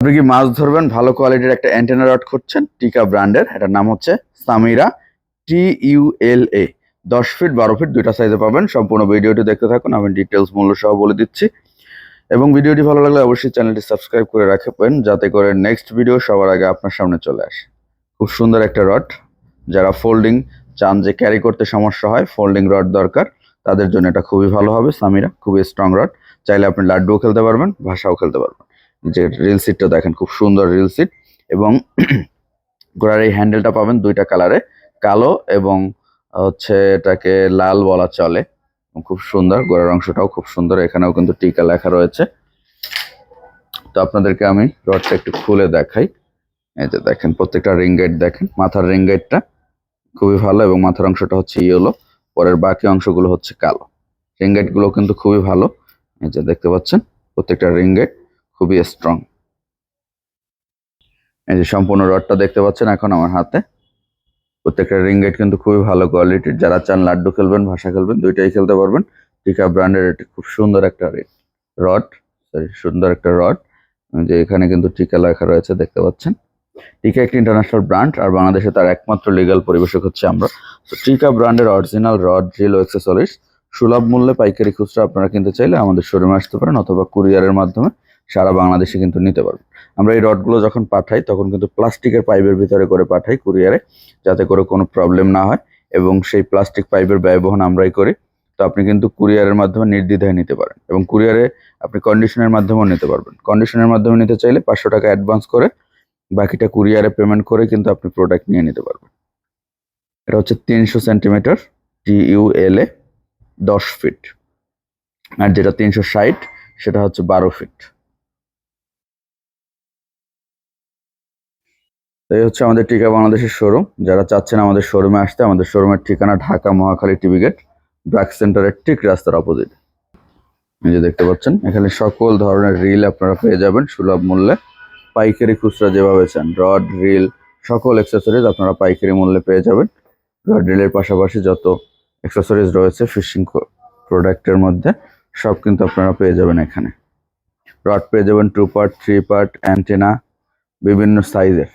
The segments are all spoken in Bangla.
আপনি কি মাছ ধরবেন? ভালো কোয়ালিটির একটা অ্যান্টেনা রড খুঁজছেন, টিকা ব্র্যান্ডের, এটার নাম হচ্ছে সামিরা টি ইউ এল এ দশ ফিট বারো ফিট দুইটা সাইজে পাবেন। সম্পূর্ণ ভিডিওটি দেখতে থাকুন, আমি ডিটেলস মূল্য সহ বলে দিচ্ছি। এবং ভিডিওটি ভালো লাগলে অবশ্যই চ্যানেলটি সাবস্ক্রাইব করে রাখবেন, যাতে করে নেক্সট ভিডিও সবার আগে আপনার সামনে চলে আসে। খুব সুন্দর একটা রড যারা ফোল্ডিং চান যে ক্যারি করতে সমস্যা হয় ফোল্ডিং রড দরকার, তাদের জন্য এটা খুবই ভালো হবে। সামিরা, খুবই স্ট্রং রড চাইলে আপনি লাড্ডুও খেলতে পারবেন, ভাষাও খেলতে পারবেন। যে রিল সিটটা দেখেন, খুব সুন্দর রিল সিট এবং ঘোড়ার এই হ্যান্ডেলটা পাবেন দুইটা কালারে কালো এবং হচ্ছে এটাকে লাল বলা চলে। খুব সুন্দর গোড়ার অংশটাও খুব সুন্দর, এখানেও কিন্তু টিকা লেখা রয়েছে। তো আপনাদেরকে আমি রডটা একটু খুলে দেখাই। এই যে দেখেন, প্রত্যেকটা রিং গাইড দেখেন, মাথার রিং গাইডটা খুবই ভালো এবং মাথার অংশটা হচ্ছে ইয়েলো পরের বাকি অংশগুলো হচ্ছে কালো। রিং গাইডগুলো কিন্তু খুবই ভালো, এই যে দেখতে পাচ্ছেন, প্রত্যেকটা রিং গাইড খুবই স্ট্রং এই যে সম্পূর্ণ রডটা দেখতে পাচ্ছেন এখন আমার হাতে। প্রত্যেকটা রিং গাইড কিন্তু খুবই ভালো কোয়ালিটির যারা চান লাড্ডু খেলবেন, ভাষা খেলবেন, দুইটাই খেলতে পারবেন। টিকা ব্র্যান্ডের এটি খুব সুন্দর একটা রড সরি সুন্দর একটা রড যে এখানে কিন্তু টিকা লেখা রয়েছে, দেখতে পাচ্ছেন। টিকা একটি ইন্টারন্যাশনাল ব্র্যান্ড আর বাংলাদেশে তার একমাত্র লিগ্যাল পরিবেশক হচ্ছে আমরা। তো টিকা ব্র্যান্ডের অরিজিনাল রড ড্রিল ও অ্যাক্সেসরিজ সুলভ মূল্যে পাইকারি খুচরা আপনারা কিনতে চাইলে আমাদের শোরুমে আসতে পারেন, অথবা কুরিয়ারের মাধ্যমে। সারা বাংলাদেশে কিন্তু নিতে পারবেন আমরা এই রডগুলো যখন পাঠাই, তখন কিন্তু প্লাস্টিকের পাইপের ভিতরে করে পাঠাই কুরিয়ারে, যাতে করে কোনো প্রবলেম না হয় এবং সেই প্লাস্টিক পাইপের ব্যয়বহন আমরাই করি। তো আপনি কিন্তু কুরিয়ারের মাধ্যমে নির্দ্বিধায় নিতে পারেন এবং কুরিয়ারে আপনি কন্ডিশনের মাধ্যমেও নিতে পারবেন। কন্ডিশনের মাধ্যমে নিতে চাইলে পাঁচশো টাকা অ্যাডভান্স করে বাকিটা কুরিয়ারে পেমেন্ট করে কিন্তু আপনি প্রোডাক্ট নিয়ে নিতে পারবেন। এটা হচ্ছে তিনশো সেন্টিমিটার টিইউএল এ দশ ফিট আর যেটা তিনশো ষাট, সেটা হচ্ছে বারো ফিট তো এই হচ্ছে আমাদের টিকা বাংলাদেশের শোরুম যারা চাচ্ছেন আমাদের শোরুমে আসতে, আমাদের শোরুমের ঠিকানা ঢাকা মহাখালী টিভি গেট ব্র্যাক সেন্টারের ঠিক রাস্তার অপোজিট। এই যে দেখতে পাচ্ছেন, এখানে সকল ধরনের রিল আপনারা পেয়ে যাবেন সুলভ মূল্যে। পাইকারি খুচরা যেভাবে চান রড রিল সকল অ্যাক্সেসরিজ আপনারা পাইকারি মূল্যে পেয়ে যাবেন। রড রিলের পাশাপাশি যত অ্যাক্সেসরিজ রয়েছে ফিশিং প্রোডাক্টের মধ্যে, সব কিন্তু আপনারা পেয়ে যাবেন এখানে। রড পেয়ে যাবেন two part three part antenna বিভিন্ন সাইজের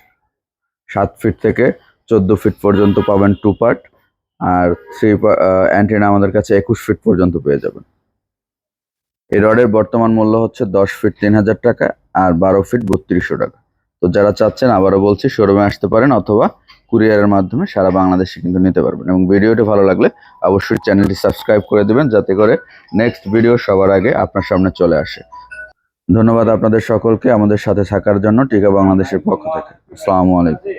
সাত ফিট থেকে চোদ্দ ফিট পর্যন্ত পাবেন টু পার্ট আর থ্রি অ্যান্টেনা আমাদের কাছে একুশ ফিট পর্যন্ত পেয়ে যাবেন। এই রডের বর্তমান মূল্য হচ্ছে দশ ফিট তিন হাজার টাকা, আর বারো ফিট বত্রিশশো টাকা। তো যারা চাচ্ছেন, আবারও বলছি শোরুমে আসতে পারেন, অথবা কুরিয়ারের মাধ্যমে সারা বাংলাদেশে কিন্তু নিতে পারবেন। এবং ভিডিওটি ভালো লাগলে অবশ্যই চ্যানেলটি সাবস্ক্রাইব করে দেবেন, যাতে করে নেক্সট ভিডিও সবার আগে আপনার সামনে চলে আসে। ধন্যবাদ আপনাদের সকলকে আমাদের সাথে থাকার জন্য টিকা বাংলাদেশের পক্ষ থেকে। আসসালামু আলাইকুম।